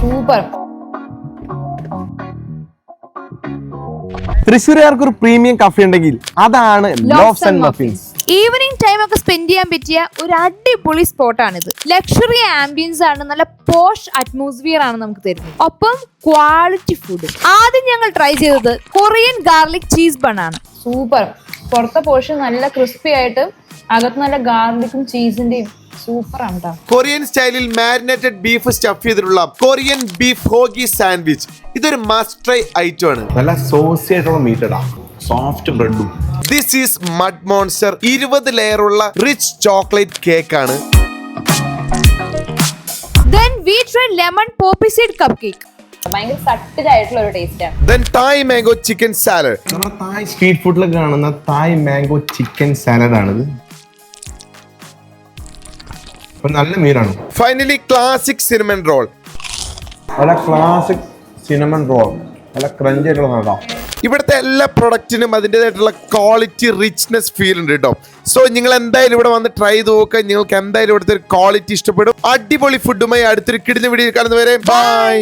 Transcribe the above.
Super. തൃശ്ശൂരുകാർക്ക് ഒരു premium cafe ഉണ്ടെങ്കിൽ അതാണ് loafs and muffins evening time ഒക്കെ സ്പെൻഡ് ചെയ്യാൻ പറ്റിയ ഒരു അടിപൊളി സ്പോട്ടാണിത് ലക്ഷറി ആംബിയൻസ് ആണ് നല്ല പോഷ് അറ്റ്മോസ്ഫിയർ ആണ് നമുക്ക് തരുന്നത്. ഒപ്പം ക്വാളിറ്റി ഫുഡ് ആദ്യം ഞങ്ങൾ ട്രൈ ചെയ്തത് കൊറിയൻ ഗാർലിക് ചീസ് ബൺ ആണ്. സൂപ്പർ. പുറത്തെ പോർഷൻ നല്ല ക്രിസ്പി ആയിട്ട് അകത്ത് നല്ല ഗാർലിക്കും ചീസിന്റെയും കേട്ടോ കൊറിയൻ സ്റ്റൈലിൽ മാരിനേറ്റഡ് ബീഫ് സ്റ്റഫ് ചെയ്തിട്ടുള്ള കൊറിയൻ ബീഫ് ഹോഗി സാൻഡ്വിച്ച്. ഇതൊരു മസ്റ്റ് ട്രൈ ഐറ്റം ആണ്. നല്ല സോസി ആയിട്ടുള്ള മീറ്റ് ഇടാം. സോഫ്റ്റ് ബ്രെഡും. ദിസ് ഈസ് മഡ് മോൺസ്റ്റർ ഇരുപത് ലെയർ ഉള്ള റിച്ച് ചോക്ലേറ്റ് കേക്ക് ആണ്. Then we try lemon poppy seed cupcake ഭയങ്കര സട്ടിൽ ആയിട്ടുള്ള ഒരു ടേസ്റ്റ് ആണ്. Then Thai mango chicken salad നമ്മുടെ തായ് സ്ട്രീറ്റ് ഫുഡിലൊക്കെ കാണുന്ന തായ് മാംഗോ ചിക്കൻ സാലഡ് ആണിത്. നല്ല മീനാണ്. ഫൈനലി ക്ലാസിക് സിനിമൻ റോൾ നല്ല ക്ലാസിക് സിനിമൻ റോൾ നല്ല ക്രഞ്ച് ആയിട്ടുള്ള സാധനം ഇവിടുത്തെ എല്ലാ പ്രൊഡക്റ്റിനും അതിന്റെതായിട്ടുള്ള ക്വാളിറ്റി റിച്ച്നെസ് ഫീൽ ഉണ്ട് കേട്ടോ സോ നിങ്ങൾ എന്തായാലും ഇവിടെ വന്ന് ട്രൈ ചെയ്ത് നോക്കുക നിങ്ങൾക്ക് എന്തായാലും ഇവിടുത്തെ ഒരു ക്വാളിറ്റി ഇഷ്ടപ്പെടും. അടിപൊളി ഫുഡുമായി അടുത്തൊരു കിടിഞ്ഞ വീഡിയോ കാണുന്നവരെ ബൈ